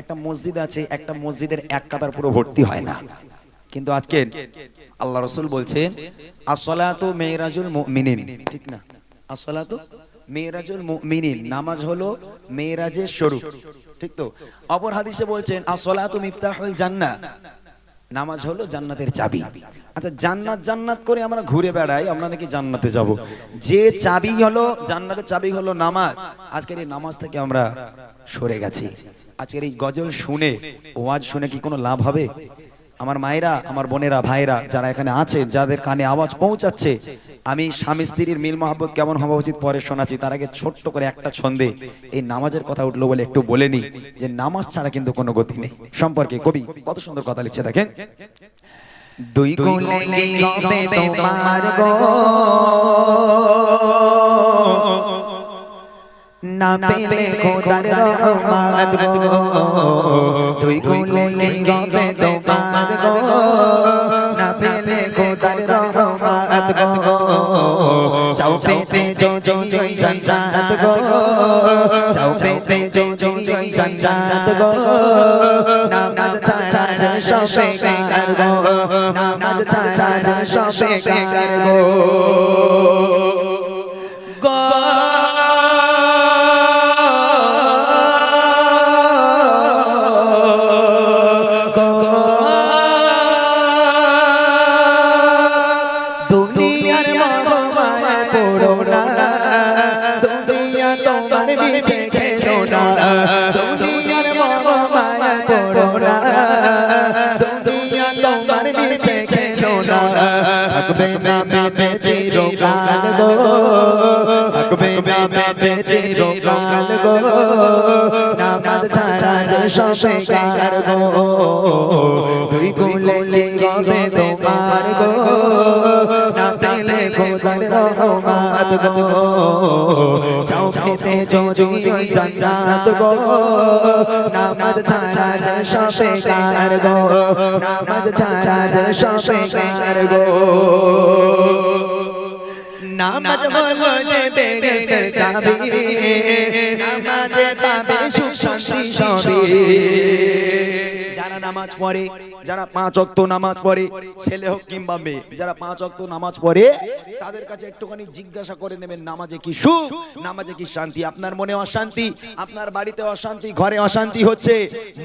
একটা মসজিদ আছে, একটা মসজিদের এক কাতার পুরো ভর্তি হয় না। কিন্তু আজকে আল্লাহ রসুল বলছেন আসলাতু মেয়েরাজুল মুমিনিন। ঠিক না? আসলাতু মেয়েরাজুল মুমিনিন। নামাজ হলো মেয়েরাজের স্বরূপ। ঠিক তো? অপর হাদিসে বলছেন আসলাতু মিফতাহুল জান্নাহ। নামাজ হলো জান্নাতের চাবি। আচ্ছা জান্নাত জান্নাত করে আমরা ঘুরে বেড়াই, আমরা নাকি জান্নাতে যাব? যে চাবি হলো, জান্নাতের চাবি হলো নামাজ। আজকের এই নামাজ থেকে আমরা সরে গেছি। আজকের এই গজল শুনে ওয়াজ শুনে কি কোনো লাভ হবে? আমার মায়েরা আমার বোনেরা ভাইরা যারা এখানে আছে যাদের কানে আওয়াজ পৌঁছাচ্ছে আমি স্বামী স্ত্রীর মিল মহাব্বত কেমন হওয়া উচিত পরে শোনাচ্ছি। তার আগে ছোট্ট করে একটা ছন্দে এই নামাজের কথা উঠল বলে একটু বলে নি যে নামাজ ছাড়া কিন্তু কোনো গতি নেই। সম্পর্কে কবি কত সুন্দর কথা লিখছে দেখেন। দুই তোমার গো। না পেলে খোদার রহমত গো দুই কোলে লিখবে তোমার গো না পেলে খোদার রহমত গো চাও পেতে জো জো জো জঞ্জাত গো চাও পেতে জো জো জো জঞ্জাত গো নাম নাম চা চা চা সবে কার গো নাম নাম চা চা চা সবে কার গো বিছে ছেড়ো না দুনিয়ার মায়া পড়ো না দুনিয়া তোমার বিছে ছেড়ো না থাকবে না বেঁচে চিরকাল গো থাকবে না বেঁচে চিরকাল গো নামাজ ছাড়া যে সবে কার গো দুই গুলে লেগে তোমার গো খোদার রহমত গো চাও খেতে যদি জঞ্জাত গো নামাজ যে সবে কার গো নামাজ যে সবে কার গো নামাজ বলো যে যারা নামাজ পড়ে, যারা পাঁচ অক্ত নামাজ পড়ে, ছেলে হোক কিংবা মেয়ে, যারা পাঁচ অক্ত নামাজ পড়ে, তাদের কাছে একটুখানি জিজ্ঞাসা করে নেবেন, নামাজে কি সুখ, নামাজে কি শান্তি? আপনার মনে অশান্তি? আপনার বাড়িতে অশান্তি? ঘরে অশান্তি হচ্ছে?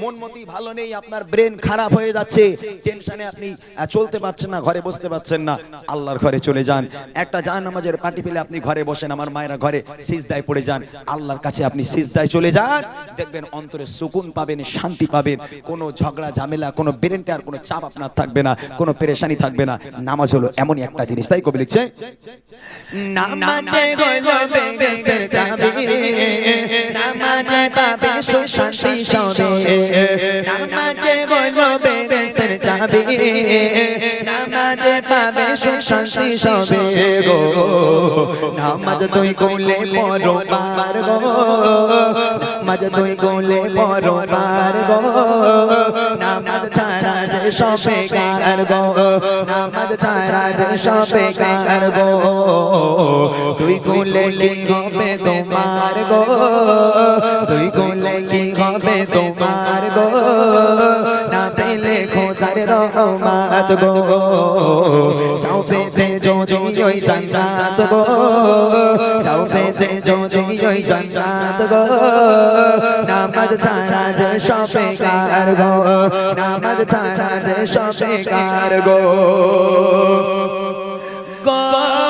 মন মতি ভালো নেই, আপনার ব্রেন খারাপ হয়ে যাচ্ছে। টেনশনে আপনি চলতে পারছেন না, ঘরে বসতে পারছেন না। আল্লাহর ঘরে চলে যান। একটা জান নামাজের পাটি পেলে আপনি ঘরে বসেন, আমার মায়েরা ঘরে সিজদায় পড়ে যান। আল্লাহর কাছে আপনি সিজদায় চলে যান। দেখবেন অন্তরে সুকুন পাবেন, শান্তি পাবেন। কোনো ঝগড়া, ঝামেলা, কোনো ব্রেনটা আর কোনো চাপ আপনার থাকবে না, কোনো পেরেশানি থাকবে না। নামাজ হলো এমনই একটা জিনিস, তাই কবি লিখছে? নামাজে নামাজে পাবে সুখ শান্তি সবে গো। নামাজ তুই কোলে পড়ো বার গো নামাজ তুই কোলে পড়ো বার গো নামাজ ছাড়া যে সবে কার গো নামাজ ছাড়া যে সবে কার গো তুই কোলে কি হবে তোমার গো? তুই কোলে কি হবে তোমার খোদার রহমত গো চাও পেতে জো জো জয় জঞ্জাত গো চাও পেতে জো জো জয় জঞ্জাত গো নামাজ ছাড়া যে সবে কার গো নামাজ ছাড়া যে সবে কার গো জান্নাতের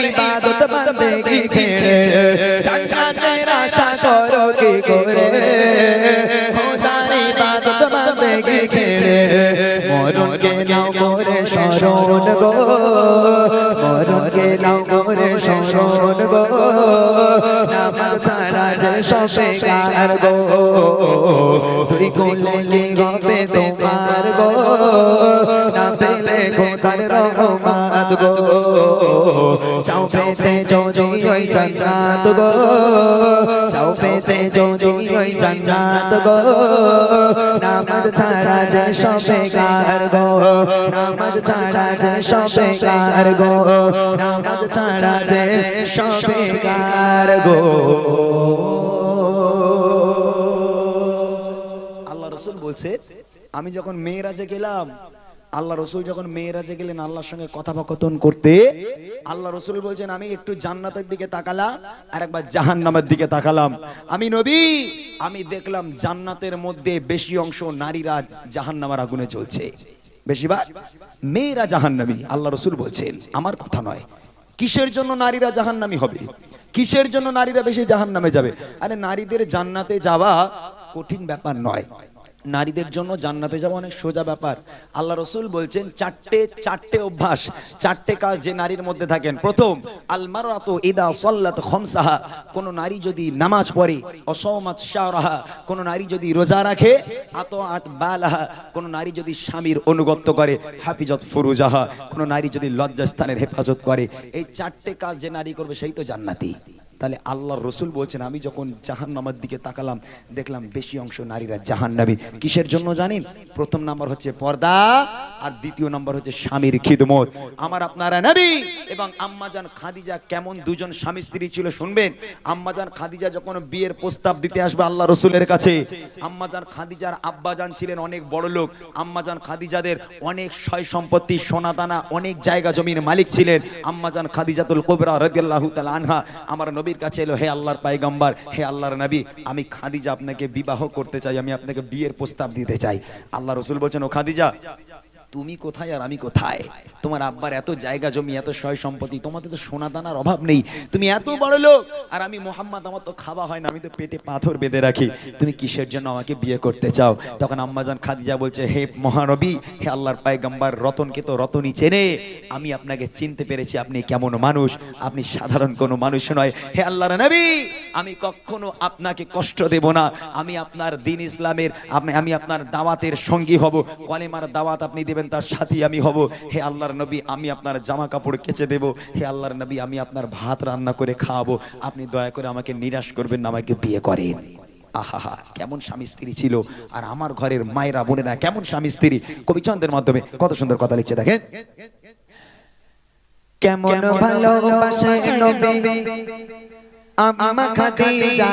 ইবাদত বান্দেগি ছেড়ে জান্নাতের আশা করো কি করে খোদার ইবাদত ছেড়ে মরণকে নাও করে শরণ গো মরণকে নাও করে শরণ গো গো তুই গো না পেলে গো পেতে যদি ওই জান্নাত গো গো নামাজ ছাড়া যে সবে কার গো নামাজ ছাড়া যে সবে কার আল্লাহ রসুল বলছে, আমি যখন মেয়েরাজে গেলাম আল্লাহ রসুল যখন মেয়েরাজে গেলেন আল্লাহর সঙ্গে কথোপকথন করতে, আল্লাহ রসুল বলছেন, আমি একটু জান্নাতের দিকে তাকালাম আর একবার জাহান্নামের দিকে তাকালাম। আমি নবী, আমি দেখলাম জান্নাতের মধ্যে বেশি অংশ নারীরা জাহান্নামের আগুনে চলছে বেশিরভাগ মেয়েরা জাহান্নামী, আল্লাহ রসুল বলছেন। আমার কথা নয়, কিসের জন্য নারীরা জাহান্নামী হবে? কিসের জন্য নারীরা বেশি জাহান্নামে যাবে? আরে নারীদের জান্নাতে যাওয়া কঠিন ব্যাপার নয়। নারীদের জন্য জান্নাতে যাওয়া অনেক সোজা ব্যাপার। আল্লাহ রসুল বলছেন, চারটে চারটে অভ্যাস, চারটে কাজ যে নারীর মধ্যে থাকেন। প্রথম আলমারাত ইদা সল্লাত খমসাহা। কোন নারী যদি নামাজ পড়ে অসমাত শাহরাহা কোন নারী যদি রোজা রাখে আত আত বালাহা। কোন নারী যদি স্বামীর অনুগত্য করে, হাফিজত ফুরুজাহা। কোন নারী যদি লজ্জাস্থানের হেফাজত করে। এই চারটে কাজ যে নারী করবে, সেই তো জান্নাতি। তাহলে আল্লাহর রসুল বলছেন, আমি যখন জাহান্নামের দিকে তাকালাম, দেখলাম বেশি অংশ নারীরা জাহান্নামী। কিসের জন্য জানেন? প্রথম নাম্বার হচ্ছে পর্দা আর দ্বিতীয় নাম্বার হচ্ছে স্বামীর খিদমত। আমার আপনারা নবী এবং আম্মাজান খাদিজা কেমন দুজন স্বামী স্ত্রী ছিল শুনবেন? আম্মাজান খাদিজা যখন বিয়ের প্রস্তাব দিতে আসবে আল্লাহ রসুলের কাছে আম্মাজান খাদিজার আব্বাজান ছিলেন অনেক বড় লোক। আম্মাজান খাদিজাদের অনেক সয় সম্পত্তি সোনাদানা অনেক জায়গা জমির মালিক ছিলেন। আম্মাজান খাদিজাতুল কোবরা রাদিয়াল্লাহু তাআলা আনহা, আমার নবীর কাছে এলো, হে আল্লাহর পায়গাম্বার হে আল্লাহর নবী, আমি খাদিজা আপনাকে বিবাহ করতে চাই, আমি আপনাকে বিয়ের প্রস্তাব দিতে চাই। আল্লাহ রসুল বলছেন, ও খাদিজা তুমি কোথায় আর আমি কোথায়? তোমার আব্বার এত জায়গা জমি, এত সয় সম্পত্তি, তোমাদের তো সোনা দানার অভাব নেই। তুমি এত বড় লোক, আর আমি মোহাম্মদ, আমার তো খাওয়া হয় না, আমি তো পেটে পাথর বেঁধে রাখি। তুমি কিসের জন্য আমাকে বিয়ে করতে চাও? তখন আম্মাজান খাদিজা বলছে, হে মহানবী, হে আল্লাহর পায়গাম্বার, রতনকে তো রতনই চেনে। আমি আপনাকে চিনতে পেরেছি, আপনি কেমন মানুষ, আপনি সাধারণ কোনো মানুষ নয়। হে আল্লাহর নবী, আমি কখনো আপনাকে কষ্ট দেব না। আমি আপনার দিন ইসলামের আমি আপনার দাওয়াতের সঙ্গী হব। কলেমার দাওয়াত আপনি দেবেন তার সাথী আমি হব। হে আল্লাহর নবী আমি আপনার জামা কাপড় কেচে দেব। হে আল্লাহর নবী আমি আপনার ভাত রান্না করে খাওয়াবো। আপনি দয়া করে আমাকে নিরাশ করবেন না আমাকে বিয়ে করেন। আহা কেমন স্বামী স্ত্রী ছিল। আর আমার ঘরের মায়েরা বোনেরা কেমন স্বামী স্ত্রী। কবিচন্দের মাধ্যমে কত সুন্দর কথা লিখছে দেখেন। কেমন ভালোবাসে নবী? আমা খাদিজা।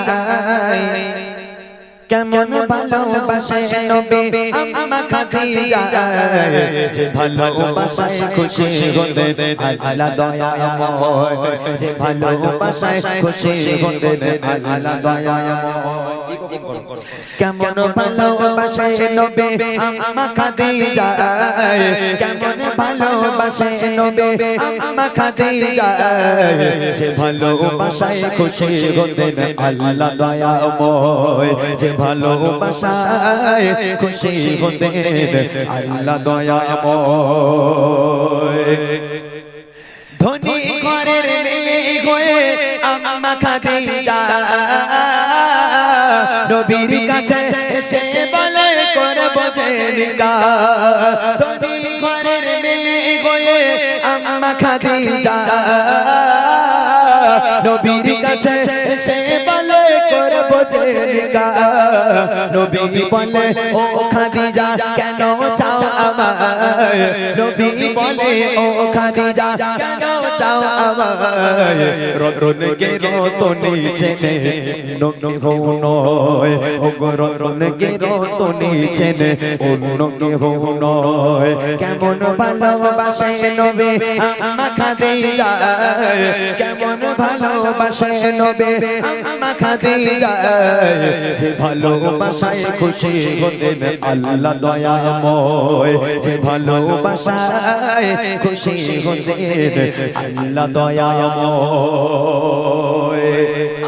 কেমন ভালোবাসে নবী? আমা খাদিজা। যে ভালোবাসায় খুশি হতে আল্লাহ দয়াময় যে ভালোবাসায় খুশি হতে আল্লাহ দয়াময় কেমন নবে? খাদিজা। কেমন নবে? খাদিজা। যে ভালোবাসায় খুশি হতে আল্লাহ দয়াময় যে ভালোবাসায় খুশি হতে আল্লাহ দয়াময় ধনী ঘরের নবীর কাছে সে বলে করে বোঝে নিকা। ধনী ঘরের মেয়ে আম্মা খাদিজা। নবীর কাছে সে বলে করে বোঝে নিকা নবী বলে ও খাদিজা কেন চাও আমায়? নবী বলে ও খাদিজা কেন চাও আমায়? রতন কে রতন নিচে। কেহ নয়। ও রতন কে রতন নিচে। অন্য কেহ নয়। কেমন ভালোবাসে নবে আমা খাদিজা। কেমন ভালোবাসে নবে। খাদিজা যে ভালোবাসায় খুশি আল্লাহ দয়াময়। যে ভালোবাসায় খুশি আল্লাহ দয়াময়।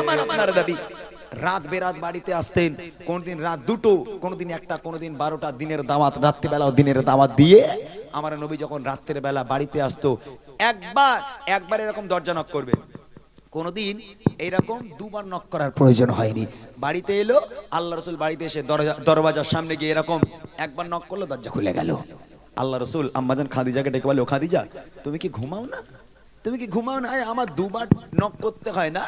আমার আপনার রাত বেরাত বাড়িতে আসতেন কোনদিন রাত দুটো কোনদিন একটা কোনদিন বারোটা দিনের দাওয়াত রাত্রিবেলাও দিনের দাওয়াত দিয়ে আমার নবী যখন রাত্রের বেলা বাড়িতে আসতো একবার একবার এরকম দরজা নক করবে। কোনদিন এইরকম দুবার নক করার প্রয়োজন হয়নি। বাড়িতে এলো, আল্লাহ রসুল বাড়িতে এসে দরজা সামনে গিয়ে এরকম একবার নক করল, দরজা খুলে গেল। আল্লাহ রসুল, আম্মাজান খাদিজাকে ডেকে বলে, ও খাদিজা, তুমি কি ঘুমাও না? তুমি কি ঘুমাও না? আমার দুবার নক করতে হয় না।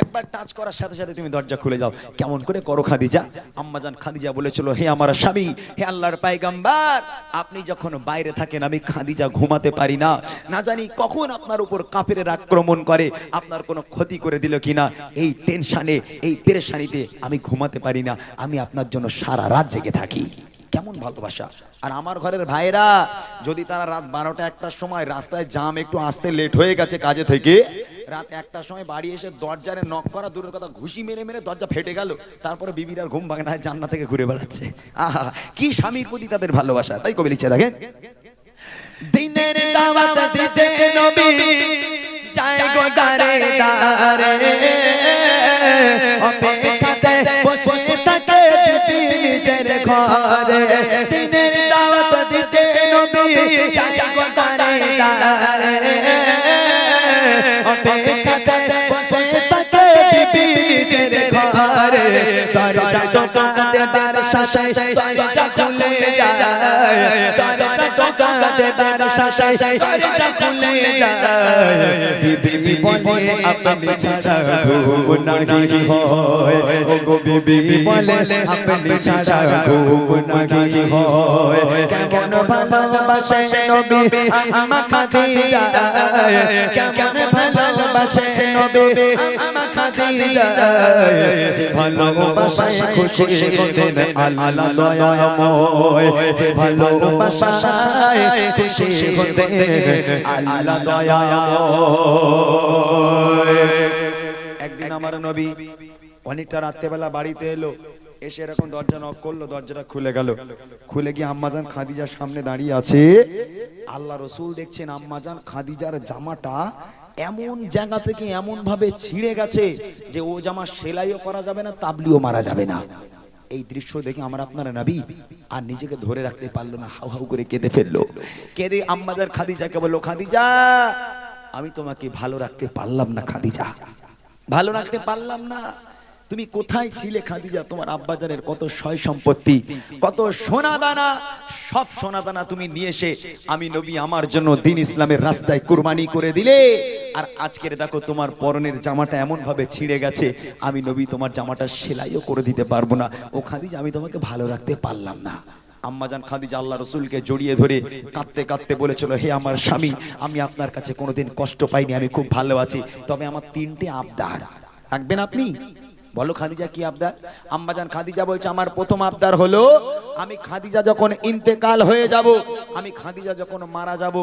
একবার টাচ করার সাথে সাথে তুমি দরজা খুলে যাও কেমন করে করো, খাদিজা? আম্মাজান খাদিজা বলেছিল, হে আমার স্বামী, হে আল্লাহর পাইগাম্বার, আপনি যখন বাইরে থাকেন, আমি খাদিজা ঘুমাতে পারি না। না জানি কখন আপনার উপর কাফেরের আক্রমণ করে, আপনার কোনো ক্ষতি করে দিল কিনা। এই টেনশানে এই পেরেশানিতে আমি ঘুমাতে পারি না। আমি আপনার জন্য সারা রাত জেগে থাকি। কেমন ভালোবাসা। আর আমার ঘরের ভাইরা যদি তারা রাত বারোটা একটার সময় রাস্তায় জাম একটু আসতে লেট হয়ে গেছে কাজে থেকে, রাত একটার সময় বাড়ি এসে দরজারে নক করা দূরের কথা, ঘুষি মেরে মেরে দরজা ফেটে গেল, তারপরে বিবির ঘুম ভাঙে না জান্না থেকে ঘুরে বেড়াচ্ছে। আহা, কি স্বামীর প্রতি তাদের ভালোবাসা, তাই কবি লিখছে, দেখেন। দিনের দাওয়াত দিতে নবী, যায় গো দারে দারে, অপেক্ষাতে নিজের ঘরে দিনের দাওয়াত দিতে নবী গো দারে দারে অপেক্ষাতে বসে থাকে নিজের ঘরে। দরজা চোখা দেবার শাসায় দরজা খুলে যায়। দরজা চোখা দেবার শাসায় দরজা খুলে যায় বিবি বলে আপনি ছাড়া ঘুম নাহি হয়। ও গো বিবি বলে আপনি ছাড়া ঘুম নাহি হয়। কেমন ভালোবাসে নবী? আমা খাদিজা কেমন ভালোবাসে নবী? আমা খাদিজা যে ভালোবাসা খুশি হতেন আল্লাহ দয়াময়। ভালোবাসায় খুশি একদিন আমার নবী অনেকটা রাত্রেবেলা বাড়িতে এলো, এসে এরকম দরজা নক করল, দরজাটা খুলে গেল। খুলে গিয়ে আম্মাজান খাদিজার সামনে দাঁড়িয়ে আছে। আল্লাহ রসুল দেখছেন আম্মাজান খাদিজার জামাটা এমন জায়গা থেকে এমন ভাবে ছিঁড়ে গেছে যে ও জামা সেলাইও করা যাবে না, তাবলিও মারা যাবে না। এই দৃশ্য দেখে আমার আপনারা নাবি আর নিজেকে ধরে রাখতে পারল না, হাউ হাউ করে কেঁদে ফেলল। কেঁদে আম্মাজার খাদিজাকে বলল, খাদিজা, আমি তোমাকে ভালো রাখতে পারলাম না খাদিজা। ভালো রাখতে পারলাম না। তুমি কোথায় ছিলে, খাদিজা? তোমার আব্বাজানের কত সয় সম্পত্তি, কত সোনা দানা? সব সোনা দানা তুমি নিয়ে এসে আমি নবী আমার জন্য দিন ইসলামের রাস্তায় কুরবানি করে দিলে। আর আজকের দেখো তোমার পরনের জামাটা এমন ভাবে ছিঁড়ে গেছে, আমি নবী তোমার জামাটা সেলাইও করে দিতে পারব না। ও খাদিজা, আমি তোমাকে ভালো রাখতে পারলাম না। আম্মাজান খাদিজা আল্লাহ রসুলকে জড়িয়ে ধরে কাঁদতে কাঁদতে বলেছিল, হে আমার স্বামী, আমি আপনার কাছে কোনোদিন কষ্ট পাইনি, আমি খুব ভালো আছি, তবে আমার তিনটে আবদার। রাখবেন আপনি? বলো খাদিজা কি আবদার? আম্মাজান খাদিজা বলছে, আমার প্রথম আবদার হলো, আমি খাদিজা যখন ইন্তেকাল হয়ে যাব, আমি খাদিজা যখন মারা যাব,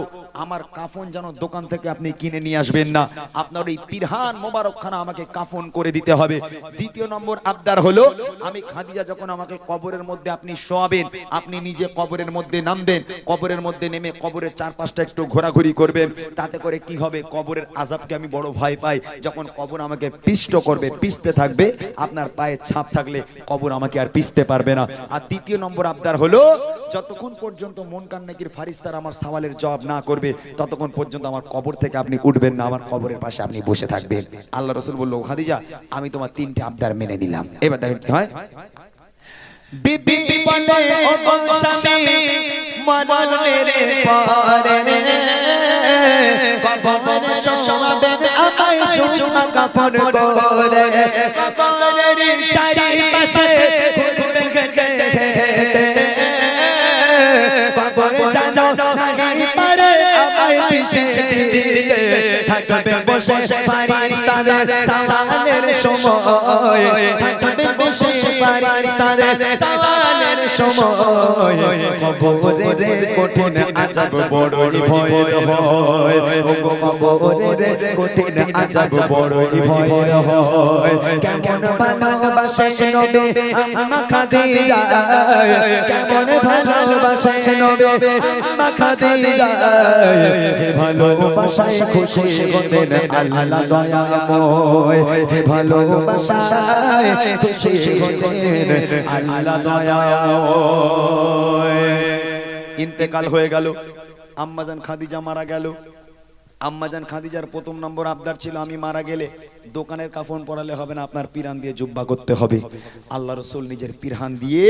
আমার কাফন যেন দোকান থেকে আপনি কিনে নিয়ে আসবেন না। আপনার ওই পিরহান মোবারকখানা আমাকে কাফন করে দিতে হবে। দ্বিতীয় নম্বর আবদার হলো, আমি খাদিজা যখন আমাকে কবরের মধ্যে আপনি শোয়াবেন, আপনি নিজে কবরের মধ্যে নামবেন, কবরের মধ্যে নেমে কবরের চারপাশটা একটু ঘোরাঘুরি করবেন, তাতে করে কি হবে? কবরের আজাবকে আমি বড় ভয় পাই। যখন কবর আমাকে পিষ্ট করবে, পিষতে থাকবে আপনার পায়ে ছাপ থাকলে কবর আমাকে আর পিষতে পারবে না। আর দ্বিতীয় নম্বর আবদার হলো, যতক্ষণ পর্যন্ত মন কান্নাকির ফারিস্তার আমার সওয়ালের জবাব না করবে, ততক্ষণ পর্যন্ত আমার কবর থেকে আপনি উঠবেন না, আমার কবরের পাশে আপনি বসে থাকবেন। আল্লাহ রসুল বলল খাদিজা, আমি তোমার তিনটে আবদার মেনে নিলাম। এবার দেখেন কি হয়। শোয়াবে ঝুমা কাপড় চারিপাশে ঘুরবে নাহি দিতে থাকবে বসে ফারিস্তাদের সালামের সময় থাকবে বসে ফারিস্তাদের সালামের সময় কবরের কঠিন আজাব বড়ই ভয় হয় ও কবরের কঠিন আজাব বড়ই ভয় হয় কেমন ভালোবাসে নবী আমা খাদিজা কেমন ভালোবাসে নবী আমা খাদিজা ভালোবাসায় খুশি হতেন আল্লাহ দয়াময় যে ভালোবাসায় খুশি হতেন আল্লাহ দয়াময়। ইন্তেকাল হয়ে গেল আম্মাজান খাদিজা মারা গেল। আম্মাজান খাদিজার প্রথম নম্বর আবদার ছিল আমি মারা গেলে দোকানের কাফন পরালে হবে না আপনার পিরান দিয়ে জুব্বা করতে হবে। আল্লাহ রসুল নিজের পিরহান দিয়ে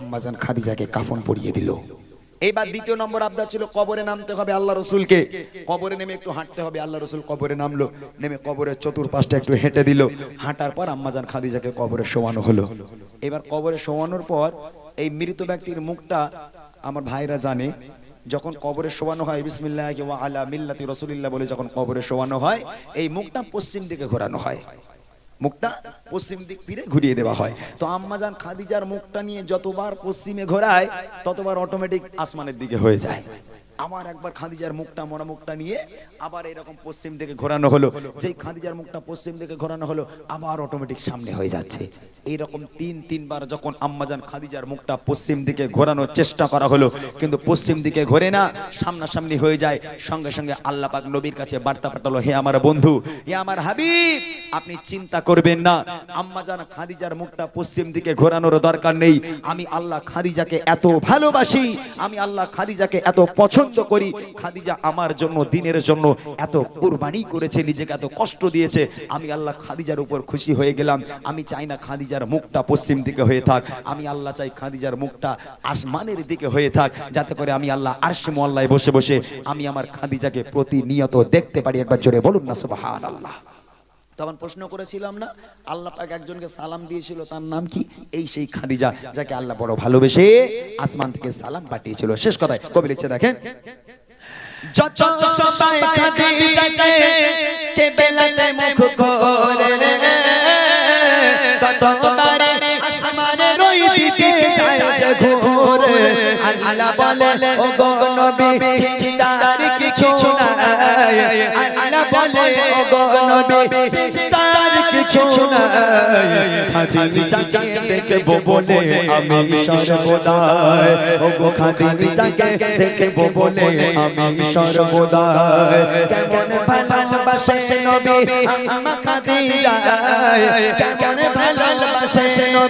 আম্মাজান খাদিজাকে কাফন পরিয়ে দিল। এইবার দ্বিতীয় নম্বর আবদার ছিল কবরে নামতে হবে আল্লাহ রসুলকে। কবরে নেমে একটু হাঁটতে হবে, আল্লাহ রসুল কবরে নামলো। নেমে কবরের চতুর্পাশটা একটু হেঁটে দিল। হাঁটার পর আম্মাজান খাদিজাকে কবরে শোয়ানো হলো। এবার কবরে শোয়ানোর পর এই মৃত ব্যক্তির মুখটা আমার ভাইরা জানে। যখন কবরে শোয়ানো হয়, বিসমিল্লাহ আলা মিল্লাতি রাসূলিল্লাহ বলে যখন কবরে শোয়ানো হয়, এই মুখটা পশ্চিম দিকে ঘোরানো হয়। মুখটা পশ্চিম দিক ফিরে ঘুরিয়ে দেওয়া হয়। তো আম্মাজান খাদিজার মুখটা নিয়ে যতবার পশ্চিমে ঘোরায়, ততবার অটোমেটিক আসমানের দিকে হয়ে যায়। আবার একবার খাদিজার মুখটা, মরা মুখটা নিয়ে আবার এরকম পশ্চিম দিকে ঘোরানো হলো। যেই খাদিজার মুখটা পশ্চিম দিকে ঘোরানো হলো, আবার অটোমেটিক সামনে হয়ে যাচ্ছে। এইরকম তিন, তিনবার যখন আম্মাজান খাদিজার মুখটা পশ্চিম দিকে ঘোরানোর চেষ্টা করা হলো, কিন্তু পশ্চিম দিকে ঘোরে না, সামনাসামনি হয়ে যায়। সঙ্গে সঙ্গে আল্লাহ পাক নবীর কাছে বার্তা পাঠালো, হে আমার বন্ধু, হে আমার হাবিব, আপনি চিন্তা করবেন না। আম্মাজান খাদিজার মুখটা পশ্চিম দিকে ঘোরানোর দরকার নেই। আমি আল্লাহ খাদিজাকে এত ভালোবাসি, আমি আল্লাহ খাদিজাকে এত পছন্দ করি। খাদিজা আমার জন্য, দিনের জন্য এত কুরবানি করেছে, নিজেকে এত কষ্ট দিয়েছে। আমি আল্লাহ খাদিজার উপর খুশি হয়ে গেলাম। আমি চাই না খাদিজার মুখটা পশ্চিম দিকে হয়ে থাক। আমি আল্লাহ চাই খাদিজার মুখটা আসমানের দিকে হয়ে থাক। যাতে করে আমি আল্লাহ আরশে মোয়াল্লায় বসে বসে আমি আমার খাদিজাকে প্রতিনিয়ত দেখতে পারি। একবার জোরে বলুন না, সুবহানাল্লাহ। তখন প্রশ্ন করেছিলাম না, আল্লাহ পাক একজনকে সালাম দিয়েছিল, তার নাম কি? এই সেই খাদিজা, যাকে আল্লাহ বড় ভালোবেসে আসমান থেকে সালাম পাঠিয়েছিল। শেষ কথায় কবি লিখছে, দেখেন কে বেলাতে মুখ করে রই দিকে ঘোরে। আল্লাহ বলে ও গো নবী, চিন্তার কিছু নাই। আল্লাহ বলে ও গো নবী, চিন্তার কিছু নাই। খাদিজাকে দেখব বলে আমি সর্বদাই। ও গো খাদিজাকে দেখব বলে আমি সর্বদাই। কেমন ভালোবাসে নবী আমা খাদিজা কেমন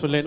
দয়াময় মাশাআল্লাহ। শুনলেন